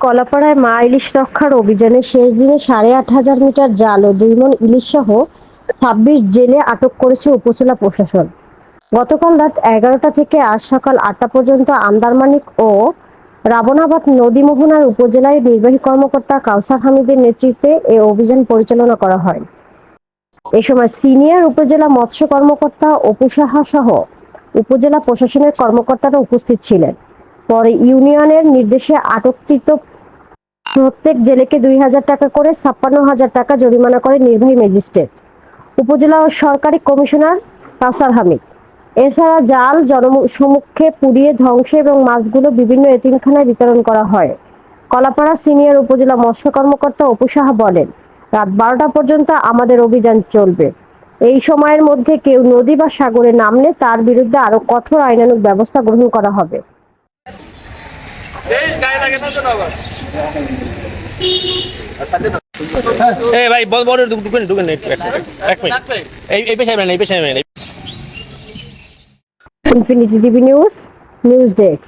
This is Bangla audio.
কলাপাড়ায় মা ইলিশ রক্ষার অভিযানে শেষ দিনে সাড়ে আট হাজার মিটার জাল ও দুই মন ইলিশ সহ ছাব্বিশ জেলে আটক করেছে উপজেলা প্রশাসন। গতকাল রাত এগারোটা থেকে আজ সকাল আটটা পর্যন্ত আন্দারমানিক ও রাবণাবাদ নদী মোহনার উপজেলার নির্বাহী কর্মকর্তা কাউসার হামিদের নেতৃত্বে এ অভিযান পরিচালনা করা হয়। এ সময় সিনিয়র উপজেলা মৎস্য কর্মকর্তা অপু সাহা সহ উপজেলা প্রশাসনের কর্মকর্তারা উপস্থিত ছিলেন। পরে ইউনিয়নের নির্দেশে আটককৃত প্রত্যেক জেলেকে দুই হাজার টাকা করে ছাপ্পান্ন হাজার টাকা জরিমানা করে নির্বাহী ম্যাজিস্ট্রেট, উপজেলা সরকারি কমিশনার কাউসার হামিদ। এছাড়া জাল জনসমক্ষে পুড়িয়ে ধ্বংস এবং মাছগুলো বিভিন্ন এতিমখানায় বিতরণ করা হয় কলাপাড়া সিনিয়র উপজেলা মৎস্য কর্মকর্তা অপু সাহা বলেন রাত বারোটা পর্যন্ত আমাদের অভিযান চলবে এই সময়ের মধ্যে কেউ নদী বা সাগরে নামলে তার বিরুদ্ধে আরও কঠোর আইনানুক ব্যবস্থা গ্রহণ করা হবে এ ভাই এক মিনিট এই এই পেশায় এই পেশায় infinity TV news news desk